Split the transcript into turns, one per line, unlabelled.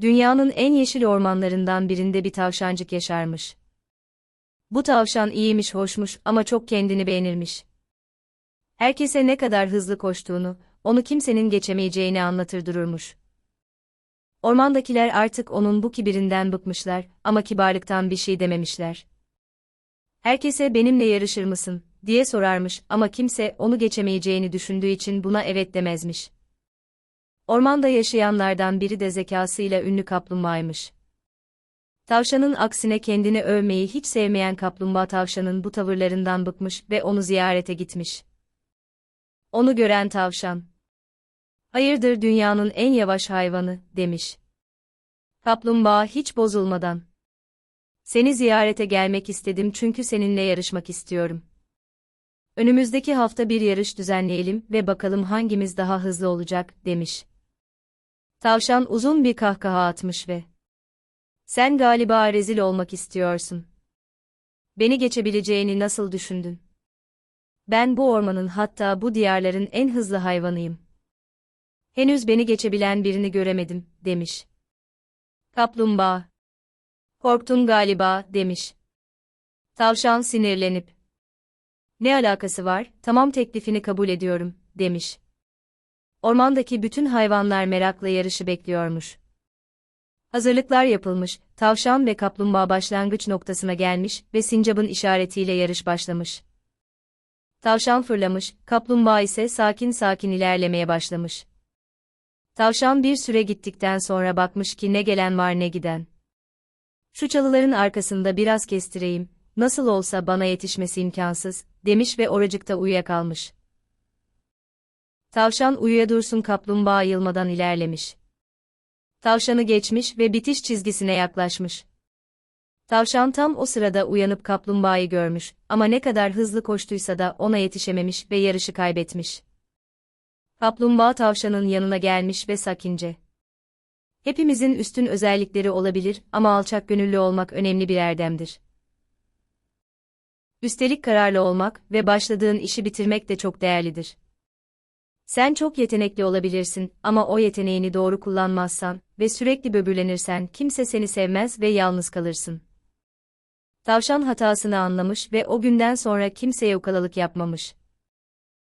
Dünyanın en yeşil ormanlarından birinde bir tavşancık yaşarmış. Bu tavşan iyiymiş hoşmuş ama çok kendini beğenirmiş. Herkese ne kadar hızlı koştuğunu, onu kimsenin geçemeyeceğini anlatır dururmuş. Ormandakiler artık onun bu kibirinden bıkmışlar ama kibarlıktan bir şey dememişler. Herkese benimle yarışır mısın diye sorarmış ama kimse onu geçemeyeceğini düşündüğü için buna evet demezmiş. Ormanda yaşayanlardan biri de zekasıyla ünlü kaplumbağaymış. Tavşanın aksine kendini övmeyi hiç sevmeyen kaplumbağa tavşanın bu tavırlarından bıkmış ve onu ziyarete gitmiş. Onu gören tavşan. Hayırdır dünyanın en yavaş hayvanı, demiş. Kaplumbağa hiç bozulmadan. Seni ziyarete gelmek istedim çünkü seninle yarışmak istiyorum. Önümüzdeki hafta bir yarış düzenleyelim ve bakalım hangimiz daha hızlı olacak, demiş. Tavşan uzun bir kahkaha atmış ve Sen galiba rezil olmak istiyorsun. Beni geçebileceğini nasıl düşündün? Ben bu ormanın hatta bu diyarların en hızlı hayvanıyım. Henüz beni geçebilen birini göremedim, demiş. Kaplumbağa. Korktun galiba, demiş. Tavşan sinirlenip. Ne alakası var, tamam teklifini kabul ediyorum, demiş. Ormandaki bütün hayvanlar merakla yarışı bekliyormuş. Hazırlıklar yapılmış, tavşan ve kaplumbağa başlangıç noktasına gelmiş ve sincapın işaretiyle yarış başlamış. Tavşan fırlamış, kaplumbağa ise sakin sakin ilerlemeye başlamış. Tavşan bir süre gittikten sonra bakmış ki ne gelen var ne giden. Şu çalıların arkasında biraz kestireyim, nasıl olsa bana yetişmesi imkansız, demiş ve oracıkta uyuyakalmış. Tavşan uyuya dursun kaplumbağa yılmadan ilerlemiş. Tavşanı geçmiş ve bitiş çizgisine yaklaşmış. Tavşan tam o sırada uyanıp kaplumbağayı görmüş ama ne kadar hızlı koştuysa da ona yetişememiş ve yarışı kaybetmiş. Kaplumbağa tavşanın yanına gelmiş ve sakince. Hepimizin üstün özellikleri olabilir ama alçak gönüllü olmak önemli bir erdemdir. Üstelik kararlı olmak ve başladığın işi bitirmek de çok değerlidir. Sen çok yetenekli olabilirsin ama o yeteneğini doğru kullanmazsan ve sürekli böbürlenirsen kimse seni sevmez ve yalnız kalırsın. Tavşan hatasını anlamış ve o günden sonra kimseye ukalalık yapmamış.